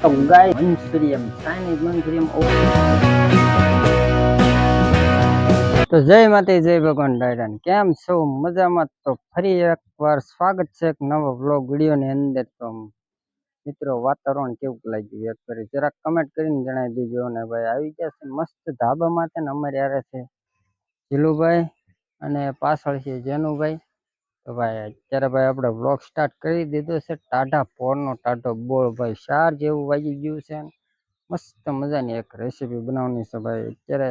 Chinese તો જય માતા જય ભગવાન ડાયરાન કેમ છો? મજામાં તો ફરી એકવાર સ્વાગત છે એક નવો બ્લોગ વિડીયોની અંદર. તો મિત્રો, વાતાવરણ કેવું લાગ્યું એક ફરી જરાક કમેન્ટ કરીને જણાવી દેજો. ને ભાઈ, આવી ગયા છે મસ્ત ધાબામાં છે ને અમારે યારે છે જીલુભાઈ અને પાછળ છે જેનુભાઈ. તો ભાઈ અત્યારે ભાઈ આપણે બ્લોગ સ્ટાર્ટ કરી દીધો છે. ટાઢા પોરનો ટાટો બોળ ભાઈ ચાર જેવું વાગી ગયું છે મસ્ત મજાની એક રેસીપી બનાવવાની છે ભાઈ. અત્યારે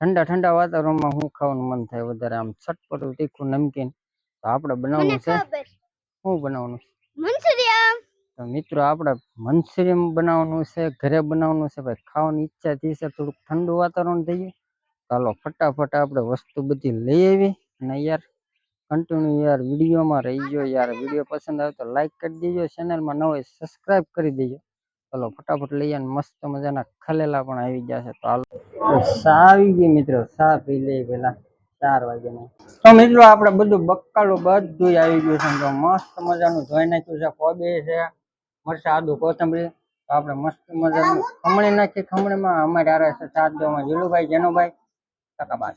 ઠંડા ઠંડા વાતાવરણમાં શું ખાવાનું મન થાય વધારે. આમ ચટપટું તીખું નમકીન. તો આપણે બનાવવાનું છે. શું બનાવવાનું છે? મંચુરિયમ તો મિત્રો આપણે મંચુરિયમ બનાવવાનું છે ઘરે બનાવવાનું છે. ભાઈ ખાવાની ઈચ્છા થઈ છે. થોડુંક ઠંડુ વાતાવરણ થઈ ગયું. ચાલો ફટાફટ આપણે વસ્તુ બધી લઈ આવી. અને યાર કન્ટિન્યુ યાર, વિડીયોમાં રહી ગયો યાર. વીડિયો પસંદ આવે તો લાઈક કરી દેજો. ચેનલમાં ન હોય સબસ્ક્રાઈબ કરી દેજો. ચાલો, ફટાફટ લઈ અને મસ્ત મજાના ખલેલા પણ આવી ગયા છે. તો હાલો. તો આવી ગઈ મિત્રો. સા પી લઈએ પેલા ચાર વાગ્યાની. તો મિત્રો, આપણે બધું બક્કાલું બધું આવી ગયું છે. તો મસ્ત મજાનું ધોઈ નાખ્યું છે. કોબી છે. મરચા, આદુ, કોથમરી. તો આપણે મસ્ત મજાનું ખમણી નાખી. ખમણીમાં અમારે આરે છે ચાર દોમાં Jilubhai, Jenubhai. ટકાબાજ.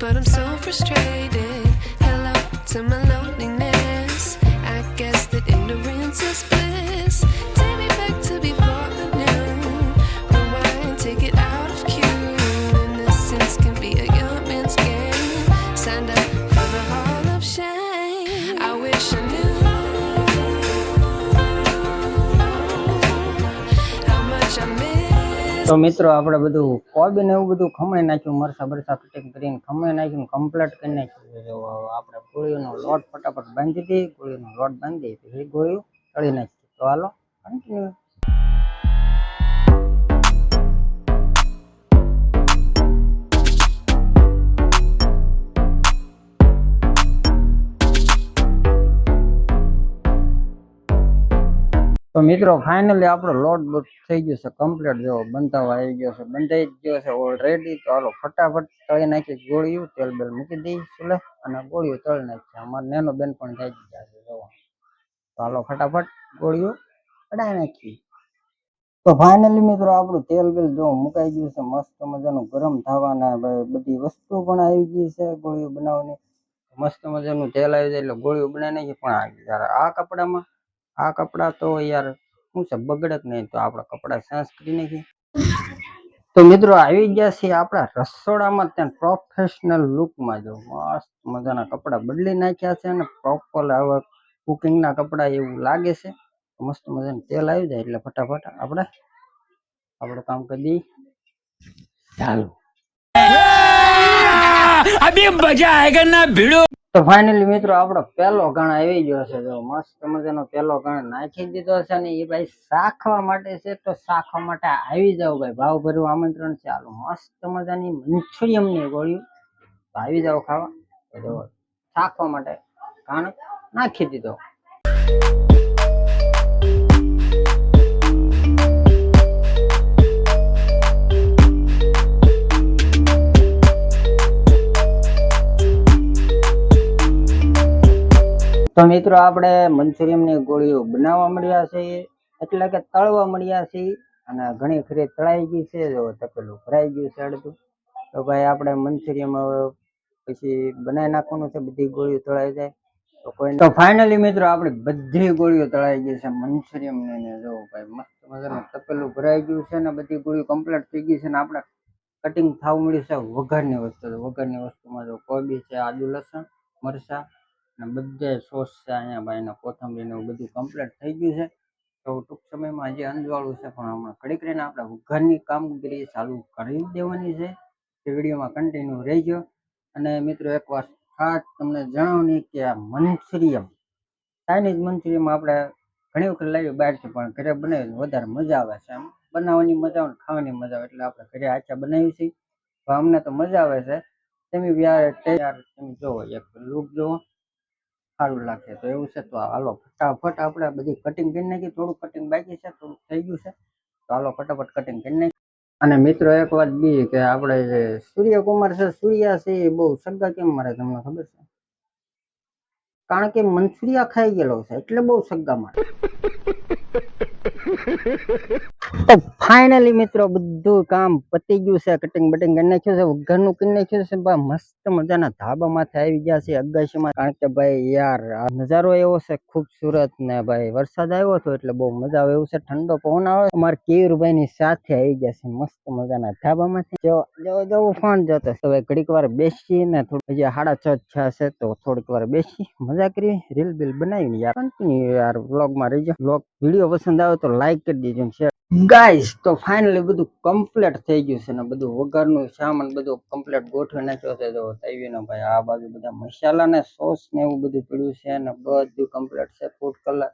but I'm so frustrated. Hello to my loneliness. તો મિત્રો આપણે બધું કોબી ને એવું બધું ખમણી નાખ્યું મરસા બરસા કટિંગ કરીને ખમણી નાખ્યું કમ્પ્લીટ કરી નાખ્યું. આપણે ગોળીનો લોટ ફટાફટ બાંધી દઈએ ગોળીનો લોટ બાંધી દઈએ એ ગોળીઓ તળી નાખીએ તો હાલો કન્ટિન્યુ તો મિત્રો ફાઇનલી આપણો લોટ બોટ થઈ ગયો છે કમ્પ્લીટ જો બંધાવા આવી ગયો છે. બંધાઈ ગયો છે ઓલરેડી તો હાલો, ફટાફટ તળી નાખી ગોળીઓ તેલ બેલ મૂકી દઈ ચૂલે અને ગોળીઓ તળી નાખી અમારે નેનો બેન પણ થઈ ગયા છે જો તો હાલો, ફટાફટ ગોળીઓ કઢાઈ નાખી તો ફાઇનલી મિત્રો, આપણું તેલ બેલ જો મુકાઈ ગયું છે, મસ્ત મજાનું ગરમ થવાના બધી વસ્તુ પણ આવી ગઈ છે ગોળીઓ બનાવવાની. મસ્ત મજાનું તેલ આવી જાય એટલે ગોળીઓ બનાવી નાખી પણ આ કપડામાં આ કપડાં તો યાર શું છે બગડે નહીં તો આપણા કપડાં સાંસ કરી નાખીએ તો મિત્રો આવી ગયા છે આપણા રસોડામાં ત્યાં પ્રોફેશનલ લુકમાં જો મસ્ત મજાના કપડાં બદલી નાખ્યા છે અને પ્રોપર આવા કુકિંગના કપડાં એવું લાગે છે. મસ્ત મજાનું તેલ આવી જાય એટલે ફટાફટ આપણે આપણે કામ કરી દઈએ. ચાલો. તો ફાઇનલી મિત્રો આપણો પહેલો ગણ આવી ગયો છે. જો મસ્ત મજાનો પહેલો ગણ નાખી દીધો છે ને એ ભાઈ શાખવા માટે છે તો શાખવા માટે આવી જાવ ભાઈ. ભાવ ભર્યું આમંત્રણ છે. ચાલો મસ્ત મજાની મંચુરિયમની ગોળીઓ આવી જાવ ખાવા. જો શાખવા માટે ગાણ નાખી દીધો. તો મિત્રો આપણે મંચુરિયમની ગોળીઓ બનાવવા મળ્યા છે એટલે કે તળવા મળ્યા છે અને ઘણી ખરી તળાઈ ગઈ છે. જો તપેલું ભરાઈ ગયું છે અડધું. તો ભાઈ આપણે મંચુરિયમ હવે પછી બનાવી નાખવાનું છે. બધી ગોળીઓ તળાઈ જાય. તો કોઈ તો ફાઇનલી મિત્રો આપણે બધી ગોળીઓ તળાઈ ગઈ છે મંચુરિયમ ને જો ભાઈ મસ્ત મજાનું તપેલું ભરાઈ ગયું છે ને બધી ગોળીઓ કમ્પ્લીટ થઈ ગઈ છે ને આપણે કટિંગ થાવ મળ્યું છે વઘારની વસ્તુ. વઘારની વસ્તુમાં જો કોબી છે, આદુ, લસણ, મરચાં અને બધે સોસ છે અહીંયા ભાઈ કોથમરીને એવું બધું કમ્પ્લીટ થઈ ગયું છે. તો ટૂંક સમયમાં હજી અંજવાળું છે, પણ હમણાં કડીક રહીને આપણે ઘરની કામગીરી ચાલુ કરી દેવાની છે. તે વિડીયોમાં કન્ટિન્યુ રહેજો. અને મિત્રો, એક વાત ખાસ તમને જણાવની કે આ મંચુરિયમ ચાઇનીઝ મંચુરિયમ આપણે ઘણી વખત લાવી બહારથી પણ ઘરે બનાવીને વધારે મજા આવે છે. એમ બનાવવાની મજા આવે ખાવાની મજા આવે એટલે આપણે ઘરે આચા બનાવી છીએ અમને તો મજા આવે છે. તમે યાર તૈયાર તમે જોવો, એક લુક જોવો. સારું લાગશે તો એવું છે, તો હાલો, ફટાફટ આપણે બધી કટિંગ કરી નાખી થોડું કટિંગ બાકી છે થોડું થઈ ગયું છે. તો હાલો, ફટાફટ કટિંગ કરી નાખી. અને મિત્રો, એક વાત બી કે આપણે જે સૂર્યકુમાર છે, સૂર્યા છે, એ બહુ સગા કેમ મારે તમને ખબર છે? કારણ કે મનસુરિયા ખાઈ ગયેલો છે, એટલે બહુ સગા મારે. તો ફાઇનલી મિત્રો બધું કામ પતી ગયું છે કટિંગ બટિંગ કરી નાખ્યું છે, ઘરનું કરી નાખ્યું છે ભાઈ મસ્ત મજાના ધાબા માથે આવી ગયા છે, અગાશીમાં. કારણ કે ભાઈ યાર નજારો એવો છે, ખૂબસૂરત ને ભાઈ વરસાદ આવ્યો હતો એટલે બહુ મજા આવે એવું છે, ઠંડો પવન આવે. અમારા કેયુરભાઈ ની સાથે આવી ગયા છે, મસ્ત મજાના ધાબામાંથી જો જો જો ફોન જતો. હવે ઘડીક વાર બેસી ને થોડું હજી સાડા છ છે, તો થોડીક વાર બેસી મજા કરી રીલ બિલ બનાવીને યાર. કન્ટિન્યુ યાર વ્લોગમાં રહીજો. વ્લોગ વીડિયો પસંદ આવે તો લાઈક કરી દેજો શેર ગાઈસ, તો ફાઇનલી બધું કમ્પ્લીટ થઈ ગયું છે ને બધું વઘારનું સામાન બધું કમ્પ્લીટ ગોઠવી નાખ્યો છે. જો તવીનો ભાઈ, આ બાજુ બધા મસાલા ને સોસ ને એવું બધું પડ્યું છે ને બધું કમ્પ્લીટ છે. ફૂડ કલર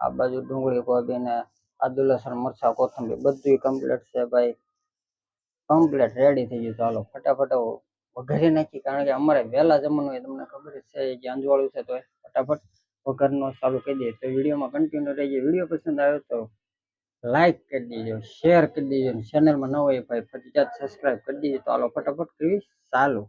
આ બાજુ ડુંગળી, કોબી ને આદુ, લસણ, મરચા, કોથમરી બધું કમ્પ્લીટ છે ભાઈ. કમ્પ્લીટ રેડી થઈ ગયું. ચાલો, ફટાફટ વઘારી નાખી કારણ કે અમારે વહેલા જમવાનું હોય, તમને ખબર છે જે અંજવાળું છે તો ફટાફટ વઘારનો ચાલુ કરી દઈએ. તો વિડીયોમાં કન્ટિન્યુ રહીએ વીડિયો પસંદ આવ્યો તો લાઈક કરી દેજો શેર કરી દેજો ચેનલમાં ન હોય ભાઈ, ફટાફટ સબસ્ક્રાઇબ કરી દેજો. તો હાલો, ફટાફટ કરી ચાલુ.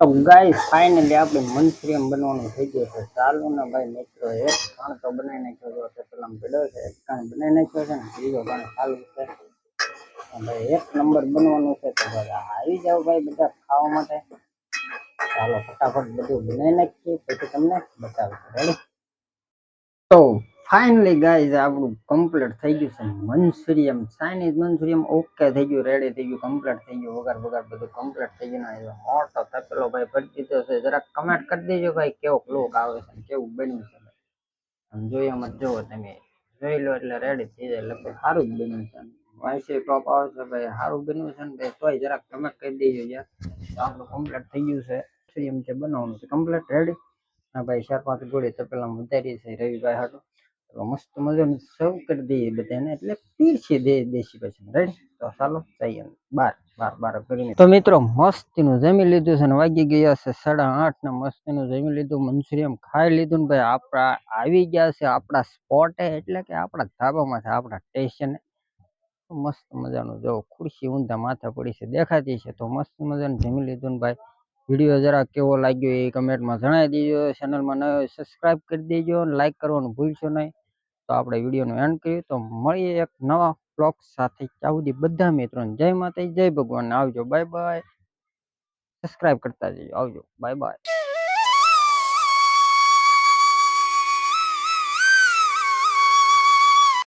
તો ગાય ફાઇનલી આપણે મંચુરિયન બનવાનું થઈ ગયું છે. ચાલુ ને ભાઈ, મિત્રો, એક કાણ તો બનાવી નાખ્યો છે. પેલા પેડો છે, એક કાણ બનાવી નાખ્યો છે ને, બીજો કણ ચાલુ છે. ભાઈ, એક નંબર બનવાનું છે. તો આવી જાઓ ભાઈ બધા ખાવા માટે. ચાલો, ફટાફટ બધું બનાવી નાખીએ. પછી તમને બતાવીશું. રેડી તો ફાઇનલી ગાઈઝ આપણું કમ્પ્લીટ થઈ ગયું છે મંચુરિયમ. ચાઇનીઝ મંચુરિયમ ઓકે થઈ ગયું રેડી થઈ ગયું કમ્પ્લીટ થઈ ગયું વગર વગર બધું કમ્પ્લીટ થઈ ગયું. ને મોટો તપેલો ભાઈ ભરી દીધો છે. જરાક કમેન્ટ કરી દેજો ભાઈ, કેવો લોક આવે છે કેવું બન્યું છે ભાઈ જોઈએ મત જુઓ તમે. જોઈ લો એટલે રેડી થઈ જાય. એટલે સારું જ બન્યું છે. વાયસી ટોપ આવે છે ભાઈ, સારું બન્યું છે ને ભાઈ, તોય જરાક કમેન્ટ કરી દેજો યાર. આપણું કમ્પ્લીટ થઈ ગયું છે. મંચુરિયમ છે બનાવવાનું છે કમ્પ્લીટ રેડી ના ભાઈ, ચાર પાંચ ગોળી તપેલામાં વધારી છે રવિભાઈ હાટું. મસ્ત મજાનું સર્વ કરી દઈએ બધાને. એટલે પીરસી દે, દેશી પછી રાઈટ તો ચાલો, જઈએ. બાર બાર બાર કરીને તો મિત્રો, મસ્તીનું જમી લીધું છે ને વાગી ગયા છે સાડા આઠ ને મસ્તીનું જમી લીધું. મંચુરિયમ ખાઈ લીધું ને ભાઈ આપણા આવી ગયા છે આપણા સ્પોટે એટલે કે આપણા ધાબામાં છે, આપણા સ્ટેશને મસ્ત મજાનું જો ખુરશી ઊંધા માથે પડી છે, દેખાતી છે. તો મસ્ત મજાનું જમી લીધું ને ભાઈ. વીડિયો જરા કેવો લાગ્યો એ કમેન્ટમાં જણાવી દેજો. ચેનલમાં નવો હોય સબસ્ક્રાઇબ કરી દેજો. લાઈક કરવાનું ભૂલશો નહીં. તો આપણે વિડીયોનું એન્ડ કર્યું. તો મળીએ એક નવા બ્લોગ સાથે. ત્યાં બધા મિત્રોને જય માતા જય ભગવાન. આવજો. બાય બાય સબસ્ક્રાઇબ કરતા જજો. આવજો. Bye bye